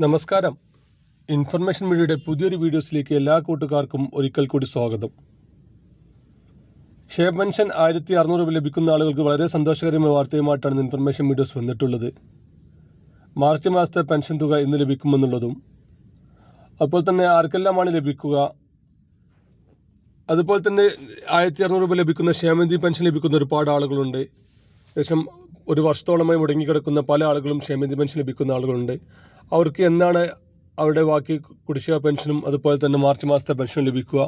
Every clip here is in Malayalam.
നമസ്കാരം. ഇൻഫർമേഷൻ മീഡിയയുടെ പുതിയൊരു വീഡിയോസിലേക്ക് എല്ലാ കൂട്ടുകാർക്കും ഒരിക്കൽ കൂടി സ്വാഗതം. ക്ഷേമ പെൻഷൻ ആയിരത്തി അറുന്നൂറ് രൂപ ലഭിക്കുന്ന ആളുകൾക്ക് വളരെ സന്തോഷകരമായ വാർത്തയുമായിട്ടാണ് ഇൻഫർമേഷൻ വീഡിയോസ് വന്നിട്ടുള്ളത്. മാർച്ച് മാസത്തെ പെൻഷൻ തുക ഇന്ന് ലഭിക്കുമെന്നുള്ളതും അപ്പോൾ തന്നെ ആർക്കെല്ലാമാണ് ലഭിക്കുക അതുപോലെ തന്നെ ആയിരത്തി അറുന്നൂറ് രൂപ ലഭിക്കുന്ന ക്ഷേമനിധി പെൻഷൻ ലഭിക്കുന്ന ഒരുപാട് ആളുകളുണ്ട്. ഏകദേശം ഒരു വർഷത്തോളമായി മുടങ്ങിക്കിടക്കുന്ന പല ആളുകളും ക്ഷേമനിധി പെൻഷൻ ലഭിക്കുന്ന ആളുകളുണ്ട്. അവർക്ക് എന്നാണ് അവരുടെ ബാക്കി കുടിശ്ശിക പെൻഷനും അതുപോലെ തന്നെ മാർച്ച് മാസത്തെ പെൻഷനും ലഭിക്കുക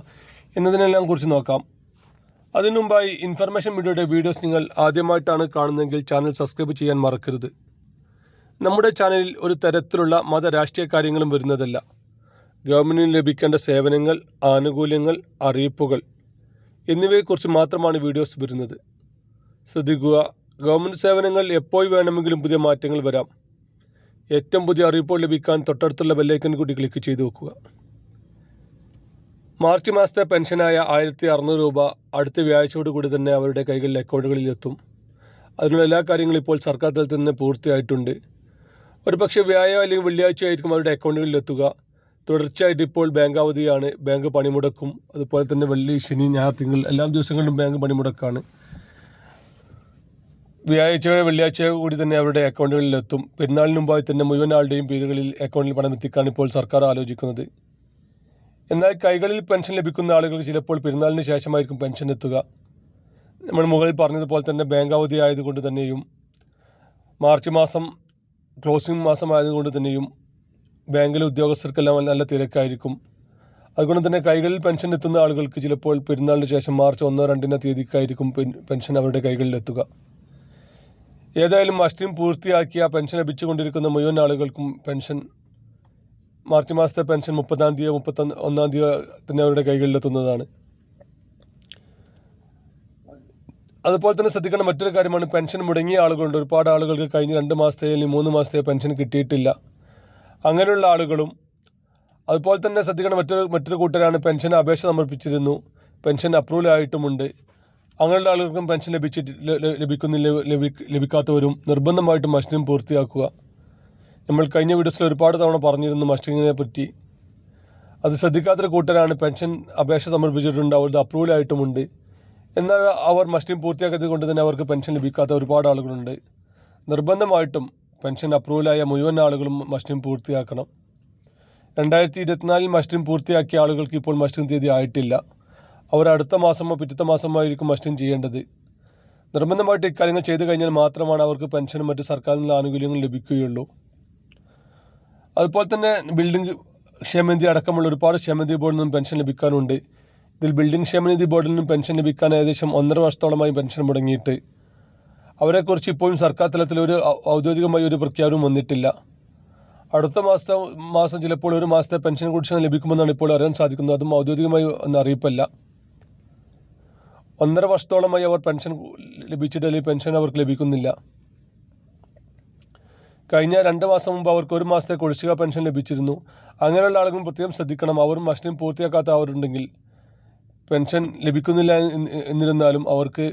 എന്നതിനെല്ലാം കുറിച്ച് നോക്കാം. അതിനു മുമ്പായി ഇൻഫർമേഷൻ മീഡിയയുടെ വീഡിയോസ് നിങ്ങൾ ആദ്യമായിട്ടാണ് കാണുന്നതെങ്കിൽ ചാനൽ സബ്സ്ക്രൈബ് ചെയ്യാൻ മറക്കരുത്. നമ്മുടെ ചാനലിൽ ഒരു തരത്തിലുള്ള മത രാഷ്ട്രീയ കാര്യങ്ങളും വരുന്നതല്ല. ഗവൺമെന്റിന് ലഭിക്കേണ്ട സേവനങ്ങൾ ആനുകൂല്യങ്ങൾ അറിയിപ്പുകൾ എന്നിവയെക്കുറിച്ച് മാത്രമാണ് വീഡിയോസ് വരുന്നത്. ശ്രദ്ധിക്കുക ഗവൺമെന്റ് സേവനങ്ങൾ എപ്പോൾ വേണമെങ്കിലും പുതിയ മാറ്റങ്ങൾ വരാം. ഏറ്റവും പുതിയ അറിയിപ്പ് ലഭിക്കാൻ തൊട്ടടുത്തുള്ള ബെല്ലൈക്കൻ കൂടി ക്ലിക്ക് ചെയ്ത് വെക്കുക. മാർച്ച് മാസത്തെ പെൻഷനായ ആയിരത്തി അറുന്നൂറ് രൂപ അടുത്ത വ്യാഴ്ചയോടുകൂടി തന്നെ അവരുടെ കൈകളിൽ അക്കൗണ്ടുകളിൽ എത്തും. അതിനുള്ള എല്ലാ കാര്യങ്ങളും ഇപ്പോൾ സർക്കാർ തലത്തിൽ നിന്ന് പൂർത്തിയായിട്ടുണ്ട്. ഒരു പക്ഷേ വ്യാഴം അല്ലെങ്കിൽ വെള്ളിയാഴ്ച ആയിരിക്കും അവരുടെ അക്കൗണ്ടുകളിൽ എത്തുക. തുടർച്ചയായിട്ട് ഇപ്പോൾ ബാങ്ക് അവധിയാണ്. ബാങ്ക് പണിമുടക്കും. അതുപോലെ തന്നെ വെള്ളി ശനി ഞായർ തിങ്കൾ എല്ലാ ദിവസങ്ങളിലും ബാങ്ക് പണിമുടക്കാണ്. വ്യാഴാഴ്ച വെള്ളിയാഴ്ച കൂടി തന്നെ അവരുടെ അക്കൗണ്ടുകളിൽ എത്തും പെരുന്നാളിന് മുമ്പായി തന്നെ മുഴുവൻ ആളുടെയും പേരുകളിൽ അക്കൗണ്ടിൽ പണം എത്തിക്കാൻ ഇപ്പോൾ സർക്കാർ ആലോചിക്കുന്നത്. എന്നാൽ കൈകളിൽ പെൻഷൻ ലഭിക്കുന്ന ആളുകൾക്ക് ചിലപ്പോൾ പെരുന്നാളിന് ശേഷമായിരിക്കും പെൻഷൻ എത്തുക. നമ്മൾ മുകളിൽ പറഞ്ഞതുപോലെ തന്നെ ബാങ്ക് അവധി ആയതുകൊണ്ട് തന്നെയും മാർച്ച് മാസം ക്ലോസിംഗ് മാസം ആയതുകൊണ്ട് തന്നെയും ബാങ്കിലെ ഉദ്യോഗസ്ഥർക്കെല്ലാം നല്ല തിരക്കായിരിക്കും. അതുകൊണ്ട് തന്നെ കൈകളിൽ പെൻഷൻ എത്തുന്ന ആളുകൾക്ക് ചിലപ്പോൾ പെരുന്നാളിന് ശേഷം മാർച്ച് ഒന്നോ രണ്ടിനോ തീയതിക്കായിരിക്കും പെൻ- പെൻഷൻ അവരുടെ കൈകളിൽ എത്തുക ഏതായാലും അഷ്ടം പൂർത്തിയാക്കിയ പെൻഷൻ ലഭിച്ചുകൊണ്ടിരിക്കുന്ന മുഴുവൻ ആളുകൾക്കും പെൻഷൻ മാർച്ച് മാസത്തെ പെൻഷൻ മുപ്പതാം തീയതി മുപ്പത്തൊന്ന് ഒന്നാം തീയതി തന്നെ അവരുടെ കൈകളിലെത്തുന്നതാണ്. അതുപോലെ തന്നെ ശ്രദ്ധിക്കേണ്ട മറ്റൊരു കാര്യമാണ് പെൻഷൻ മുടങ്ങിയ ആളുകളുണ്ട്. ഒരുപാട് ആളുകൾക്ക് കഴിഞ്ഞ് രണ്ട് മാസത്തെ അല്ലെങ്കിൽ മൂന്ന് മാസത്തെ പെൻഷൻ കിട്ടിയിട്ടില്ല. അങ്ങനെയുള്ള ആളുകളും അതുപോലെ തന്നെ ശ്രദ്ധിക്കേണ്ട മറ്റൊരു മറ്റൊരു കൂട്ടരാണ് പെൻഷൻ അപേക്ഷ സമർപ്പിച്ചിരുന്നു. പെൻഷൻ അപ്രൂവൽ ആയിട്ടുമുണ്ട്. അങ്ങനെയുള്ള ആളുകൾക്കും പെൻഷൻ ലഭിച്ചിട്ട് ലഭിക്കുന്നില്ല ലഭിക്കാത്തവരും നിർബന്ധമായിട്ടും മസ്റ്റിംഗ് പൂർത്തിയാക്കുക. നമ്മൾ കഴിഞ്ഞ വീഡിയോസിൽ ഒരുപാട് തവണ പറഞ്ഞിരുന്നു മസ്റ്റിങ്ങിനെ പറ്റി. അത് ശ്രദ്ധിക്കാത്തൊരു കൂട്ടരാണ് പെൻഷൻ അപേക്ഷ സമർപ്പിച്ചിട്ടുണ്ട് അവരുടെ അപ്രൂവൽ ആയിട്ടുമുണ്ട് എന്നാൽ അവർ മസ്റ്റിംഗ് പൂർത്തിയാക്കിയത് കൊണ്ട് തന്നെ അവർക്ക് പെൻഷൻ ലഭിക്കാത്ത ഒരുപാട് ആളുകളുണ്ട്. നിർബന്ധമായിട്ടും പെൻഷൻ അപ്രൂവലായ മുഴുവൻ ആളുകളും മസ്റ്റിംഗ് പൂർത്തിയാക്കണം. രണ്ടായിരത്തി ഇരുപത്തിനാലിൽ മസ്റ്റിംഗ് പൂർത്തിയാക്കിയ ആളുകൾക്ക് ഇപ്പോൾ മസ്റ്റിംഗ് തീയതി ആയിട്ടില്ല. അവർ അടുത്ത മാസമോ പിറ്റത്തെ മാസമോ ആയിരിക്കും അഷ്ടം ചെയ്യേണ്ടത്. നിർബന്ധമായിട്ട് ഇക്കാര്യങ്ങൾ ചെയ്തു കഴിഞ്ഞാൽ മാത്രമാണ് അവർക്ക് പെൻഷനും മറ്റ് സർക്കാരിൽ നിന്നുള്ള ആനുകൂല്യങ്ങൾ ലഭിക്കുകയുള്ളൂ. അതുപോലെ തന്നെ ബിൽഡിംഗ് ക്ഷേമനിധി അടക്കമുള്ള ഒരുപാട് ക്ഷേമനിധി ബോർഡിൽ നിന്നും പെൻഷൻ ലഭിക്കാനുണ്ട്. ഇതിൽ ബിൽഡിംഗ് ക്ഷേമനിധി ബോർഡിൽ നിന്നും പെൻഷൻ ലഭിക്കാൻ ഏകദേശം ഒന്നര വർഷത്തോളമായി പെൻഷൻ മുടങ്ങിയിട്ട്. അവരെക്കുറിച്ച് ഇപ്പോഴും സർക്കാർ തലത്തിൽ ഒരു ഔദ്യോഗികമായി ഒരു പ്രഖ്യാപനം വന്നിട്ടില്ല. അടുത്ത മാസത്തെ മാസം ചിലപ്പോൾ ഒരു മാസത്തെ പെൻഷൻ കുടിശ്ശിക ലഭിക്കുമെന്നാണ് ഇപ്പോൾ അറിയാൻ സാധിക്കുന്നത്. അതും ഔദ്യോഗികമായി ഒന്നും അറിയിപ്പല്ല. ഒന്നര വർഷത്തോളമായി അവർ പെൻഷൻ ലഭിച്ചിട്ട് അല്ലെങ്കിൽ പെൻഷൻ അവർക്ക് ലഭിക്കുന്നില്ല. കഴിഞ്ഞ രണ്ട് മാസം മുമ്പ് അവർക്ക് ഒരു മാസത്തെ കുടിശ്ശിക പെൻഷൻ ലഭിച്ചിരുന്നു. അങ്ങനെയുള്ള ആളുകളും പ്രത്യേകം ശ്രദ്ധിക്കണം. അവരും മസ്റ്റിനും പൂർത്തിയാക്കാത്ത അവരുണ്ടെങ്കിൽ പെൻഷൻ ലഭിക്കുന്നില്ല എന്ന് എന്നിരുന്നാലും അവർക്ക്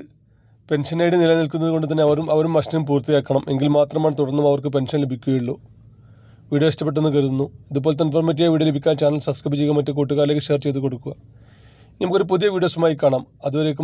പെൻഷൻ ഐ ഡി നിലനിൽക്കുന്നത് കൊണ്ട് തന്നെ അവരും അവരും മസ്റ്റിനും പൂർത്തിയാക്കണം. എങ്കിൽ മാത്രമാണ് തുടർന്നും അവർക്ക് പെൻഷൻ ലഭിക്കുകയുള്ളൂ. വീഡിയോ ഇഷ്ടപ്പെട്ടെന്ന് കരുതുന്നു. ഇതുപോലത്തെ ഇൻഫോർമേറ്റീവ് വീഡിയോ ലഭിക്കാൻ ചാനൽ സബ്സ്ക്രൈബ് ചെയ്യുക മറ്റു കൂട്ടുകാരിലേക്ക് ഷെയർ ചെയ്ത് കൊടുക്കുക. നമുക്കൊരു പുതിയ വീഡിയോസുമായി കാണാം. അതുവരേക്കും